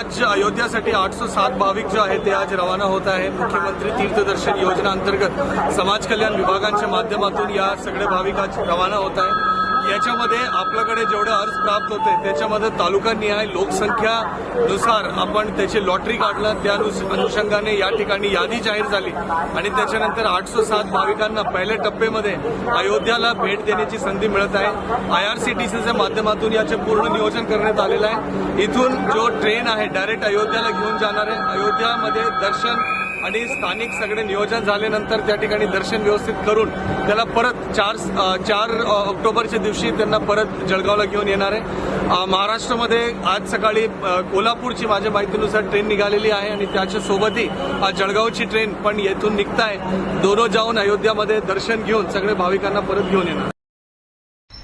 आज अयोध्यासाठी आठशे सात भाविक जे आहेत ते आज रवाना होत आहे. मुख्यमंत्री तीर्थदर्शन योजना अंतर्गत समाज कल्याण विभागांच्या माध्यमातून या सगळे भाविक आज रवाना होत आहे याच्यामध्ये आपल्याकडे जेवढे अर्ज प्राप्त होते त्याच्यामध्ये तालुकानिहाय लोकसंख्यानुसार आपण त्याची लॉटरी काढलं. त्या अनुषंगाने या ठिकाणी यादी जाहीर झाली. आणि त्याच्यानंतर आठशे सात भाविकांना पहिल्या टप्प्यामध्ये अयोध्याला भेट देण्याची संधी मिळत आहे. आय आर सी टी सीच्या माध्यमातून याचे पूर्ण नियोजन करण्यात आलेलं आहे. इथून जो ट्रेन आहे डायरेक्ट अयोध्याला घेऊन जाणार आहे अयोध्यामध्ये दर्शन आणि स्थानिक सगळे नियोजन झाल्यानंतर त्या ठिकाणी दर्शन व्यवस्थित करून त्याला परत चार चार ऑक्टोबरच्या दिवशी त्यांना परत जळगावला घेऊन येणार आहे. महाराष्ट्रामध्ये आज सकाळी कोल्हापूरची माझ्या माहितीनुसार ट्रेन निघालेली आहे आणि त्याच्यासोबतही जळगावची ट्रेन पण येथून निघताय. दोनो जाऊन अयोध्यामध्ये दर्शन घेऊन सगळे भाविकांना परत घेऊन येणार.